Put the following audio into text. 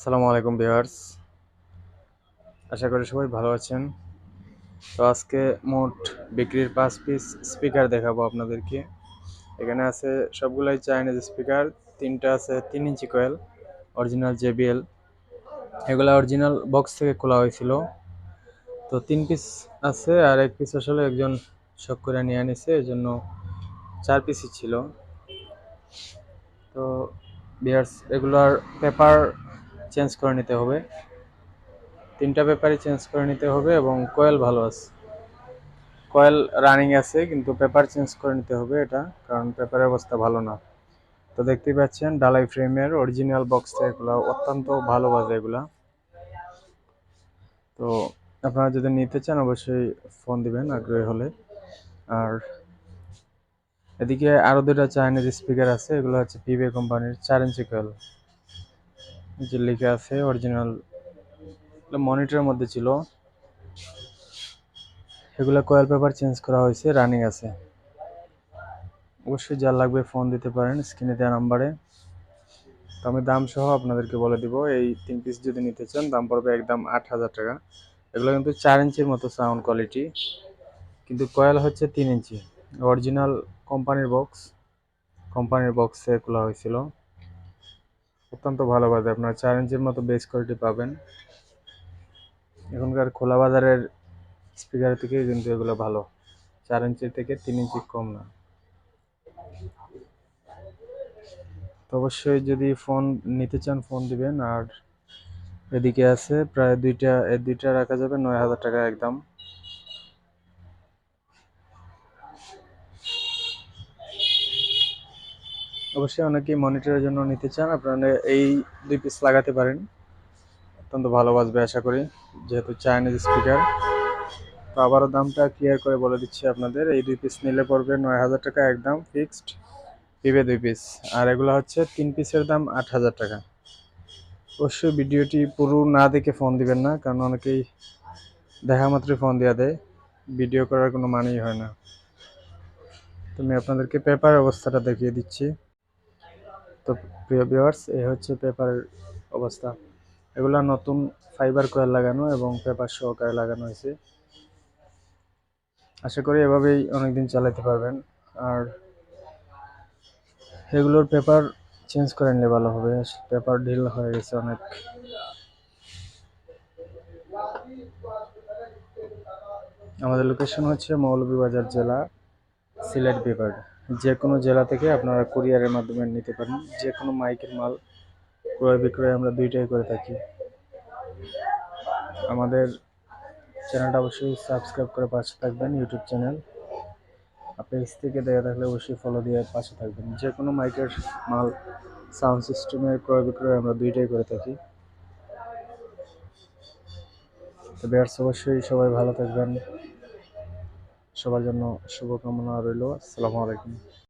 আসসালামু আলাইকুম ভিউয়ার্স। আশা করি সবাই ভালো আছেন। তো আজকে মোট বিক্রির পাঁচ পিস স্পিকার দেখাবো আপনাদেরকে। এখানে আছে সবগুলাই চাইনিজ স্পিকার তিনটা আছে তিন ইঞ্চি কয়েল অরিজিনাল জেবিএল এগুলা অরিজিনাল বক্স থেকে খোলা হয়েছিল। তো তিন পিস আছে আর এক পিস আসলে একজন শখ করে নিয়ে আনিছে এই জন্য চার পিসই ছিল। তো বিয়ার্স এগুলার পেপার চেঞ্জ করে নিতে হবে। তিনটা পেপারই চেঞ্জ করে নিতে হবে এবং কয়েল ভালো আছে। কয়েল রানিং আছে, কিন্তু পেপার চেঞ্জ করে নিতে হবে এটা, কারণ পেপারের অবস্থা ভালো না। তো দেখতেই পাচ্ছেন ডালাই ফ্রেমের অরিজিনাল বক্স এগুলো অত্যন্ত ভালো বাজে এগুলা। তো আপনারা যদি নিতে চান, অবশ্যই ফোন দিবেন, আগ্রহী হলে। আর এদিকে আরও দুটা চাইনিজ স্পিকার আছে, এগুলো হচ্ছে পিবে কোম্পানির চার ইঞ্চি কয়েল। যে লিখে আছে অরিজিনাল মনিটরের মধ্যে ছিল। এগুলো কয়েল পেপার চেঞ্জ করা হয়েছে রানিং আছে। অবশ্যই যা লাগবে ফোন দিতে পারেন স্ক্রিনে দেওয়া নাম্বারে তো আমি দাম সহ আপনাদেরকে বলে দিব, এই তিন পিস যদি নিতে চান, দাম পড়বে একদম আট হাজার টাকা। এগুলো কিন্তু চার ইঞ্চির মতো সাউন্ড কোয়ালিটি কিন্তু কয়েল হচ্ছে তিন ইঞ্চি। অরিজিনাল কোম্পানির বক্স কোম্পানির বক্সে খোলা হয়েছিল। অত্যন্ত ভালো বাজে আপনার চার ইঞ্চির মতো বেস কোয়ালিটি পাবেন। এখনকার খোলা বাজারের স্পিকার থেকে কিন্তু এগুলো ভালো। চার ইঞ্চি থেকে তিন ইঞ্চি কম না। তো অবশ্যই যদি ফোন নিতে চান ফোন দিবেন। আর এদিকে আছে, প্রায় দুইটা এই দুইটা রাখা যাবে, নয় হাজার টাকা একদম। অবশ্যই অনেকেই মনিটরের জন্য নিতে চান। আপনারা এই দুই পিস লাগাতে পারেন। অত্যন্ত ভালো বাজবে আশা করি, যেহেতু চাইনিজ স্পিকার তো আবারও দামটা ক্লিয়ার করে বলে দিচ্ছি আপনাদের। এই দুই পিস নিলে পড়বে নয় হাজার টাকা, একদম ফিক্সড পিবে দুই পিস আর এগুলো হচ্ছে তিন পিসের দাম আট হাজার টাকা। অবশ্যই ভিডিওটি পুরো না দেখে ফোন দিবেন না, কারণ অনেকেই দেখা মাত্রই ফোন দেওয়া দেয়। ভিডিও করার কোনো মানেই হয় না। তুমি আপনাদেরকে পেপার অবস্থাটা দেখিয়ে দিচ্ছি। তো প্রিয় ভিউয়ার্স এই হচ্ছে পেপারের অবস্থা। এগুলো নতুন ফাইবার কয়েল লাগানো এবং পেপার সহকারে লাগানো হয়েছে। আশা করি এভাবেই অনেকদিন চালাতে পারবেন। আর এগুলোর পেপার চেঞ্জ করে নিলে ভালো হবে। পেপার ঢিল হয়ে গেছে অনেক। আমাদের লোকেশন হচ্ছে মৌলভীবাজার জেলা, সিলেট বিভাগ। যে কোনো জেলা থেকে আপনারা কুরিয়ারের মাধ্যমে নিতে পারেন। যে কোনো মাইকের মাল ক্রয় বিক্রয় আমরা দুইটাই করে থাকি। আমাদের চ্যানেলটা অবশ্যই সাবস্ক্রাইব করে পাশে থাকবেন, ইউটিউব চ্যানেল। পেজ থেকে দেখা থাকলে অবশ্যই ফলো দিয়ে পাশে থাকবেন। যে কোনো মাইকের মাল সাউন্ড সিস্টেমের ক্রয় বিক্রয় আমরা দুইটাই করে থাকি। তো বিয়ার্স অবশ্যই সবাই ভালো থাকবেন। সবার জন্য শুভকামনা রইল। আসসালামু আলাইকুম।